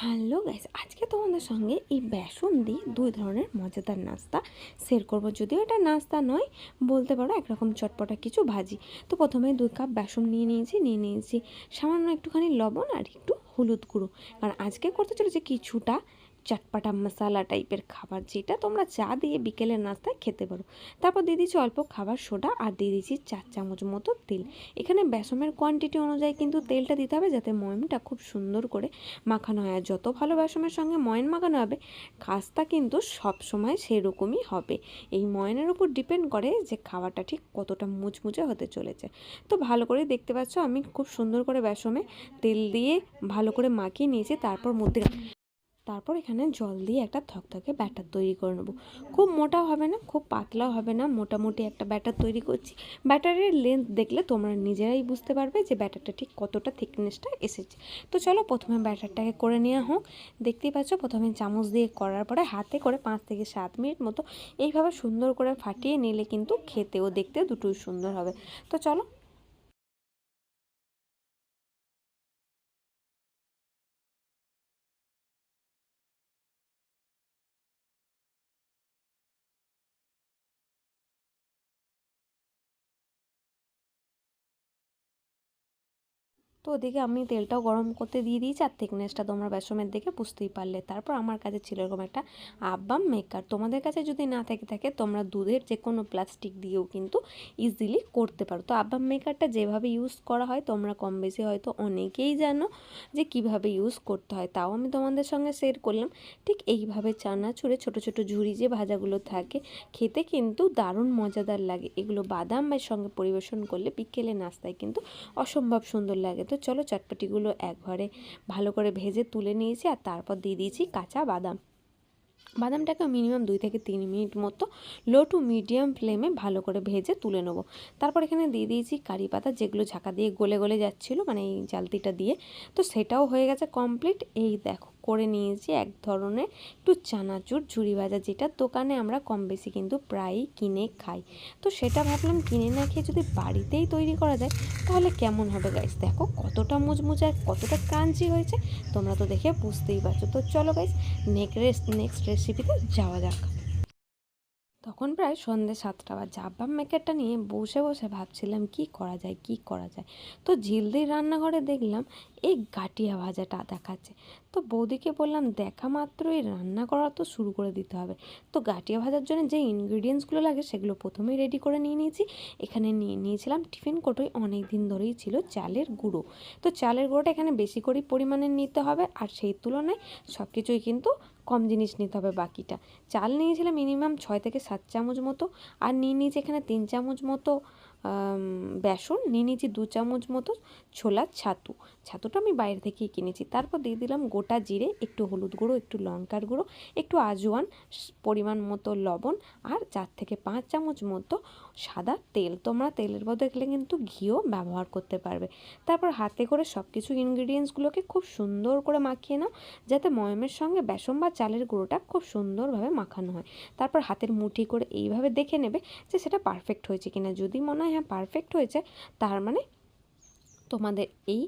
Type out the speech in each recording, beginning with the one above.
Hello guys, আজকে তোমাদের সঙ্গে এই বেসন দিয়ে দুই ধরনের মজাদার নাস্তা শেয়ার করব। যদিও এটা নাস্তা নয়, বলতে পারো একরকম চটপটা কিছু ভাজি। তো প্রথমে দুই কাপ বেসন নিয়ে নিয়েছি নিয়ে নিয়েছি সামান্য একটুখানি লবণ আর একটু হলুদ গুঁড়ো। কারণ আজকে করতে চলেছে কিছুটা চটপাটা মশালা টাইপের খাবার যেটা তোমরা চা দিয়ে বিকেলের নাস্তায় খেতে পারো। তারপর দিয়ে দিচ্ছি অল্প খাবার সোডা আর দিয়ে দিচ্ছি চার চামচ মতো তেল। এখানে বেসমের কোয়ান্টিটি অনুযায়ী কিন্তু তেলটা দিতে হবে যাতে ময়মটা খুব সুন্দর করে মাখানো হয়। আর যত ভালো বেসমের সঙ্গে ময়ন মাখানো হবে খাস্তা কিন্তু সব সময় সেরকমই হবে। এই ময়নের উপর ডিপেন্ড করে যে খাবারটা ঠিক কতটা মুচমুচে হতে চলেছে। তো ভালো করে দেখতে পাচ্ছ, আমি খুব সুন্দর করে বেসমে তেল দিয়ে ভালো করে মাখিয়ে নিয়েছি, তারপর মধ্যে তারপর এখানে জল দিয়ে একটা থকথকে ব্যাটার তৈরি করে নেব। খুব মোটা হবে না, খুব পাতলাও হবে না, মোটামুটি একটা ব্যাটার তৈরি করছি। ব্যাটারের লেন্থ দেখলে তোমরা নিজেরাই বুঝতে পারবে যে ব্যাটারটা ঠিক কতটা থিকনেসটা এসেছে। তো চলো প্রথমে ব্যাটারটাকে করে নেওয়া হোক। দেখতেই পাচ্ছ, প্রথমে চামচ দিয়ে করার পরে হাতে করে পাঁচ থেকে সাত মিনিট মতো এইভাবে সুন্দর করে ফাটিয়ে নিলে কিন্তু খেতেও দেখতে দুটোই সুন্দর হবে। তো চলো তো ওদিকে আমি তেলটাও গরম করতে দিয়ে দিয়েছি আর থিকনেসটা তোমরা বেসমের দেখে বুঝতেই পারলে। তারপর আমার কাছে ছিল এরকম একটা আব্বাম মেকার তোমাদের কাছে যদি না থেকে থাকে, তোমরা দুধের যে কোনো প্লাস্টিক দিয়েও কিন্তু ইজিলি করতে পারো। তো আব্বাম মেকারটা যেভাবে ইউজ করা হয়, তোমরা কম বেশি হয়তো অনেকেই জানো যে কীভাবে ইউজ করতে হয়। তাও আমি তোমাদের সঙ্গে শেয়ার করলাম। ঠিক এইভাবে চানা ছুঁড়ে ছোটো ছোটো ঝুড়ি যে ভাজাগুলো থাকে, খেতে কিন্তু দারুণ মজাদার লাগে। এগুলো বাদামের সঙ্গে পরিবেশন করলে বিকেলে নাস্তায় কিন্তু অসম্ভব সুন্দর লাগে। তো চলো চটপটিগুলো একবারে ভালো করে ভেজে তুলে নিয়েছি আর তারপর দিয়ে দিয়েছি কাঁচা বাদাম। বাদামটাকে মিনিমাম দুই থেকে তিন মিনিট মতো লো টু মিডিয়াম ফ্লেমে ভালো করে ভেজে তুলে নেব। তারপর এখানে দিয়ে দিয়েছি কারি পাতা যেগুলো ঝাঁকা দিয়ে গলে গলে যাচ্ছিল মানে এই জালতিটা দিয়ে। তো সেটাও হয়ে গেছে কমপ্লিট এই দেখো করে নিয়েছি এক ধরনের একটু চানাচুর ঝুড়ি ভাজা, যেটা দোকানে আমরা কম বেশি কিন্তু প্রায়ই কিনে খাই। তো সেটা ভাবলাম কিনে না খেয়ে যদি বাড়িতেই তৈরি করা যায়, তাহলে কেমন হবে গাইস দেখো কতটা আর কতটা ক্রাঞ্চি হয়েছে, তোমরা তো দেখে বুঝতেই পারছ। তো চলো গাইস নেক্সট নেক্সট রেসিপিতে যাওয়া যাক। তখন প্রায় সন্ধ্যে সাতটা বা জাব্বাম মেকারটা নিয়ে বসে বসে ভাবছিলাম কি করা যায়, কি করা যায়। তো ঝিলদির রান্নাঘরে দেখলাম এই গাটিয়া ভাজাটা দেখাচ্ছে। তো বৌদিকে বললাম, দেখা মাত্রই রান্না করা তো শুরু করে দিতে হবে। তো গাটিয়া ভাজার জন্য যে ইনগ্রিডিয়েন্টসগুলো লাগে, সেগুলো প্রথমেই রেডি করে নিয়ে নিয়েছি। এখানে নিয়ে নিয়েছিলাম টিফিন কোটোয় অনেক দিন ধরেই ছিল চালের গুঁড়ো। তো চালের গুঁড়োটা এখানে বেশি করে পরিমাণে নিতে হবে, আর সেই তুলনায় সব কিছুই কিন্তু কম জিনিস নিতে হবে বাকিটা। চাল নিয়েছিলাম মিনিমাম ছয় থেকে সাত চামচ মতো, আর নিয়ে নিয়েছি এখানে তিন চামচ মতো বেসন নিয়ে নিয়েছি দু চামচ মতো ছোলার ছাতু। ছাতুটা আমি বাইরে থেকেই কিনেছি। তারপর দিয়ে দিলাম গোটা জিরে, একটু হলুদ গুঁড়ো, একটু লঙ্কার গুঁড়ো, একটু আজওয়ান পরিমাণ মতো লবণ আর চার থেকে পাঁচ চামচ মতো সাদা তেল। তোমরা তেলের বদলে কিন্তু ঘিও ব্যবহার করতে পারবে। তারপর হাতে করে সব কিছু ইনগ্রিডিয়েন্টসগুলোকে খুব সুন্দর করে মাখিয়ে নাও, যাতে ময়মের সঙ্গে বেসন বা চালের গুঁড়োটা খুব সুন্দরভাবে মাখানো হয়। তারপর হাতের মুঠি করে এইভাবে দেখে নেবে যে সেটা পারফেক্ট হয়েছে কিনা। যদি মনে হয় হ্যাঁ পারফেক্ট হয়েছে, তার মানে তোমাদের এই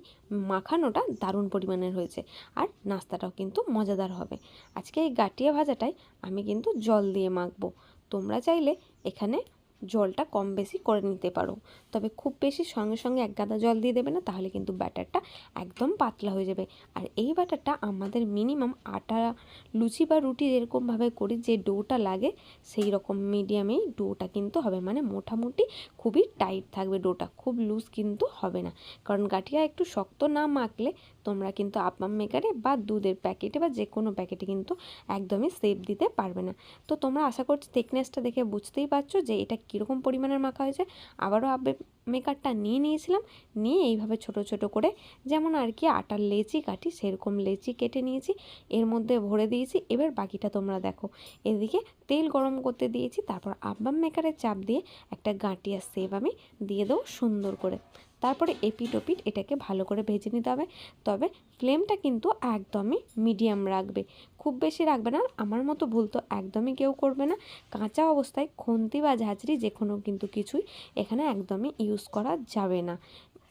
মাখানোটা দারুণ পরিমাণের হয়েছে। আর নাস্তাটাও কিন্তু মজাদার হবে। আজকে এই গাটিয়া ভাজাটাই আমি কিন্তু জল দিয়ে মাখবো। তোমরা চাইলে এখানে জলটা কম বেশি করে নিতে পারো। তবে খুব বেশি সঙ্গে সঙ্গে এক গাদা জল দিয়ে দেবে না, তাহলে কিন্তু ব্যাটারটা একদম পাতলা হয়ে যাবে। আর এই ব্যাটারটা আমাদের মিনিমাম আটা, লুচি বা রুটি যেরকমভাবে করি, যে ডোটা লাগে সেই রকম মিডিয়ামেই ডোটা কিন্তু হবে। মানে মোটামুটি খুবই টাইট থাকবে ডোটা, খুব লুজ কিন্তু হবে না। কারণ গাঠিয়া একটু শক্ত না মাখলে তোমরা কিন্তু আপাম মেকারে বা দুধের প্যাকেটে বা যে কোনো প্যাকেটে কিন্তু একদমই সেপ দিতে পারবে না। তো তোমরা আশা করছি থিকনেসটা দেখে বুঝতেই পারছ যে এটা কীরকম পরিমাণের মাখা হয়েছে। আবারও আবে মেকারটা নিয়ে নিয়েছিলাম, নিয়ে এইভাবে ছোট ছোট করে যেমন আর কি আটার লেচি কাটি সেরকম লেচি কেটে নিয়েছি, এর মধ্যে ভরে দিয়েছি। এবার বাকিটা তোমরা দেখো। এদিকে তেল গরম করতে দিয়েছি, তারপর আব্বাম মেকারের চাপ দিয়ে একটা গাঁটিয়া সেভ আমি দিয়ে দেবো সুন্দর করে। তারপরে এপিট ওপিট এটাকে ভালো করে ভেজে নিতে হবে। তবে ফ্লেমটা কিন্তু একদমই মিডিয়াম রাখবে। খুব বেশি রাখবে না, আমার মতো ভুল তো একদমই কেউ করবে না। কাঁচা অবস্থায় খুন্তি বা ঝাঁঝরি যে কোনো কিন্তু কিছুই এখানে একদমই ইউজ করা যাবে না।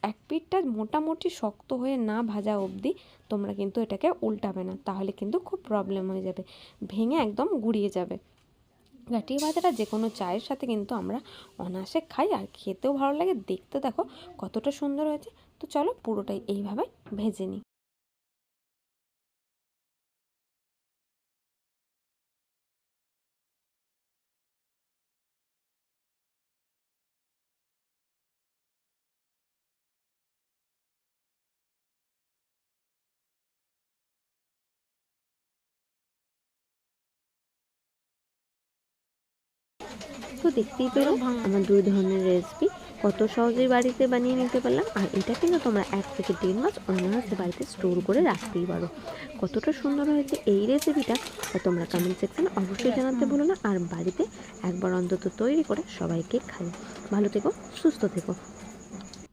এক পিঠটা মোটামুটি শক্ত হয়ে না ভাজা অবধি তোমরা কিন্তু এটাকে উল্টাবে না, তাহলে কিন্তু খুব প্রবলেম হয়ে যাবে, ভেঙে একদম গুড়িয়ে যাবে। গাঁটিয়ে ভাজাটা যে কোনো চায়ের সাথে কিন্তু আমরা অনায়াসে খাই আর খেতেও ভালো লাগে, দেখতে দেখো কতটা সুন্দর হয়েছে। তো চলো পুরোটাই এইভাবে ভেজে নিই। তো দেখতেই পেল আমার দুই ধরনের রেসিপি কত সহজেই বাড়িতে বানিয়ে নিতে পারলাম। আর এটা কিন্তু তোমরা এক থেকে দেড় মাস অনায়াসে বাড়িতে স্টোর করে রাখতেই পারো। কতটা সুন্দর হয়েছে এই রেসিপিটা তা তোমরা কমেন্ট সেকশানে অবশ্যই জানাতে ভুলো না। আর বাড়িতে একবার অন্তত তৈরি করে সবাইকে খাই ভালো থেকো, সুস্থ থেকো।